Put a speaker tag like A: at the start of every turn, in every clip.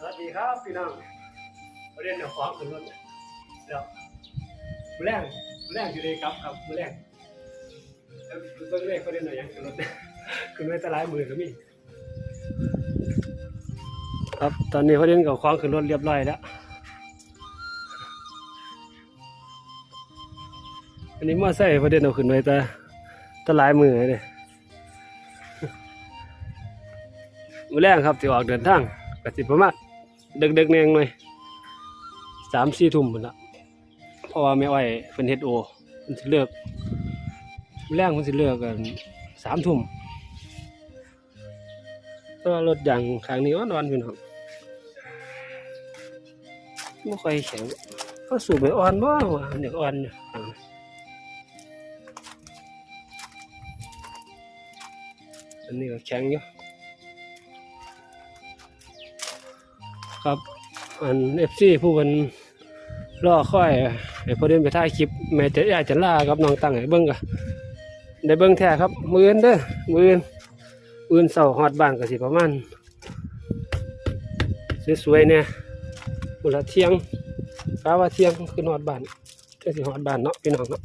A: สวัสดีครับพี่น้องประเด็นเนี่ยของขึ้นรถเนี่ยเดี๋ยวมือแรงมือแรงอยู่ดีครับครับมือแรงแล้วเบิ่งเลขประเด็นหน่อยยังขึ้นรถขึ้นไว้ตะลายมือก็มีครับตอนนี้ประเด็นกับของขึ้นรถเรียบร้อยแล้วอันนี้มาใส่ประเด็นเอาขึ้นไว้แต่ตะลายมือเลยมือแรงครับที่ออกเดินทางก็สิประมาณ ดึกๆแนงหน่อยสามสี่ทุ่มหมดละเพราะว่าแม่อ้อยเป็นเฮ็ดโอมันสิเลิกแรงมันสิเลิกกันสามทุ่มแตัวรถยางข้งนี้อ่อนๆพี่น้องไม่ค่อยแข็งก็สูบไปอ่อนบ่ว่าเด็กอ่อนอยู่อ่าอันนี้ก็แข็งอยู่ ครับอันเอฟซีผู้คนรอค่อยให้พอเดินไปถ่ายคลิปแม่จะอยากจะล่ากับน้องตั้งให้เบิ่งกะได้เบิ่งแท้ครับ มืออื่นเด้อมืออื่นมืออื่นเสาฮอดบ้านก็สิประมาณสวยๆเนี่ยมื้อละเที่ยงกะว่าเที่ยงคือฮอดบ้านก็สิฮอดบ้านเนาะพี่น้องเนาะ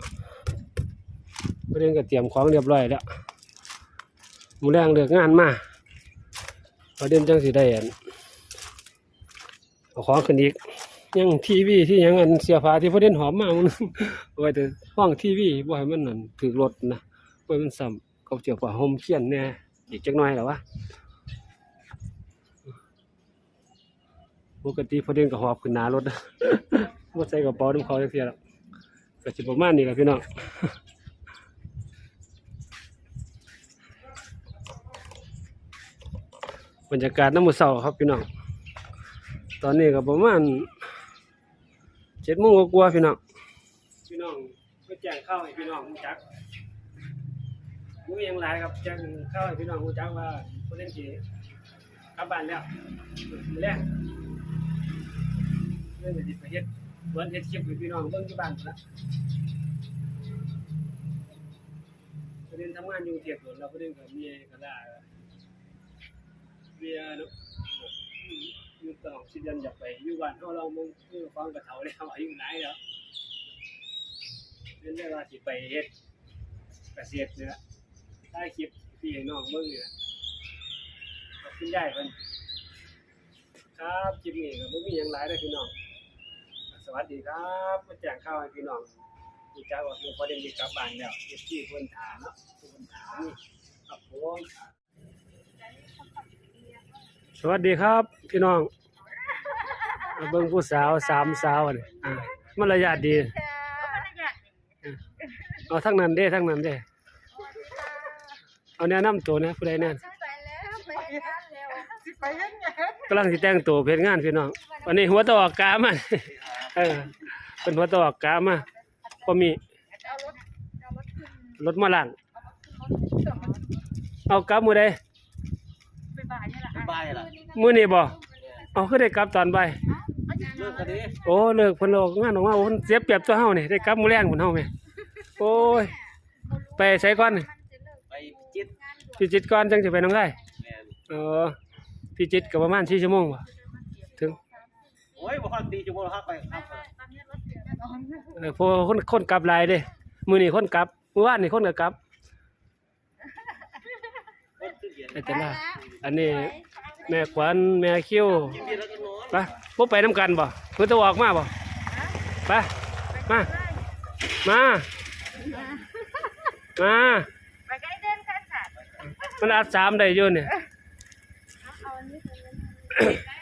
A: พอเดินก็เตรียมของเรียบร้อยแล้วมือแรงเลิกงานมาพอเดินจังสิได้ เอาของขึ้นอีก ยังทีวีที่ยังอันเสียผ้าที่พอเด่นหอมมากมันเอาไว้แต่ห้องทีวีบ่ให้มันนั่นถือรถนะบ่ให้มันซ้ำเขาเจียวผ้าห่มเขียนแน่อีกจักหน่อยแล้ววะปกติพอเด่นก็หอบขึ้นหน้ารถบ่ใส่กระเป๋านํเขาจักเที่ยแล้วก็สิประมาณนี้แหละพี่น้องบรรยากาศน้ำมือเสาครับพี่น้อง ตอนนี้ก็ประมาณเจ็ดโมงกว่าพี่น้องพี่น้องก็แจ้งข้าวให้พี่น้องรู้จักมือยังหลายครับแจ้งข้าวให้พี่น้องรู้จักว่าคนเล่นจีกลับบ้านแล้วมื้อแรกเรื่องจะไปเฮ็ดเบิ้นเฮ็ดคลิปให้พี่น้องเบิ่งที่บ้านนละประเด็นทำงานอยู่เทียบโดนแล้วประเด็นกับเมียก็ได้เมียเนาะอยู่ตลอ ดสิเดือนอยากไปอยู่บ้านเขาเรามึงคือฟังกับเขาแล้วอายุไหนแล้วเป็นเรื่องว่าสิไปเฮ็ดเกษตรเนี่ยได้คลิปพี่ให้น้องเบิ่งนี่แหละขอบคุณยายเพิ่นครับคลิปนี้ก็บ่มีหยังหลายเด้อพี่น้องสวัสดีครับมาแจ้งข่าวให้พี่น้องรู้จักว่าคือพอได้มีกลับบ้านแล้วเฮ็ดที่เพิ่นถามเนาะเพิ่นถามนี่ครับผมสวัสดีครับ พี่น้อง เอาเบิ่งผู้สาวสามสาวนี่อ่ามารยาทดีเอาทั้งนั้นเด้ทั้งนั้นเด้เอาแนะนำตัวนะผู้ใดแน่
B: ไปแล้วไปงานแล้วสิไปยังไง
A: กำลังสิแต่งตัวเพชรงานพี่น้องวันนี้หัวตะออกกามาเออเป็นหัวตะออกกามาพอมี
B: เอารถเอารถขึ้น
A: รถมาล้าง
B: เอารถขึ้นรถเสื่อมมัน
A: เอากลับมื้อใด
B: ไปบ่ายนี่แหละ
C: บ่ายล่ะ
A: มื้อนี้บ่เอาคือได้กลับตอนบ่าย
C: เลิกกันดิ
A: โอ้เลิกเพิ่นออกงานออกมาโอ้เพิ่นเสียเปรียบตัวเฮานี่ได้กลับมื้อแรงพุ่นเฮาแม่โอ้ยไปใส่ก่อนนี่
C: ไปจิต
A: พี่จิตก่อนจังสิไปหน้องไร่
C: แม่น
A: เออพี่จิตก็ประมาณ4ชั่วโมงบ่ถึง
C: โอ้ยบ่ฮอดตีชั่วโมงครับไปครับ
B: ตอนนี้รถเสื่อมตอนนี้
A: เออเพอคนคนกลับหลายเด้มื้อนี้คนกลับมื้อวานนี่คนก็กลับ
C: คนขึ้นเหยียด
A: ไอ้แต่ละอันนี้แม่ขวัญแม่คิ้ว
C: กินเบียร์แล้วก็นอน
A: ไป บ่ไปนํกันบ่เพิ่นจะออกมาบ่ไปมามามา
B: ไปใกล้เดินกันค่ะ
A: มันอัดสามได้อยู่เนี่ย
B: เอาอันนี้ไปเลย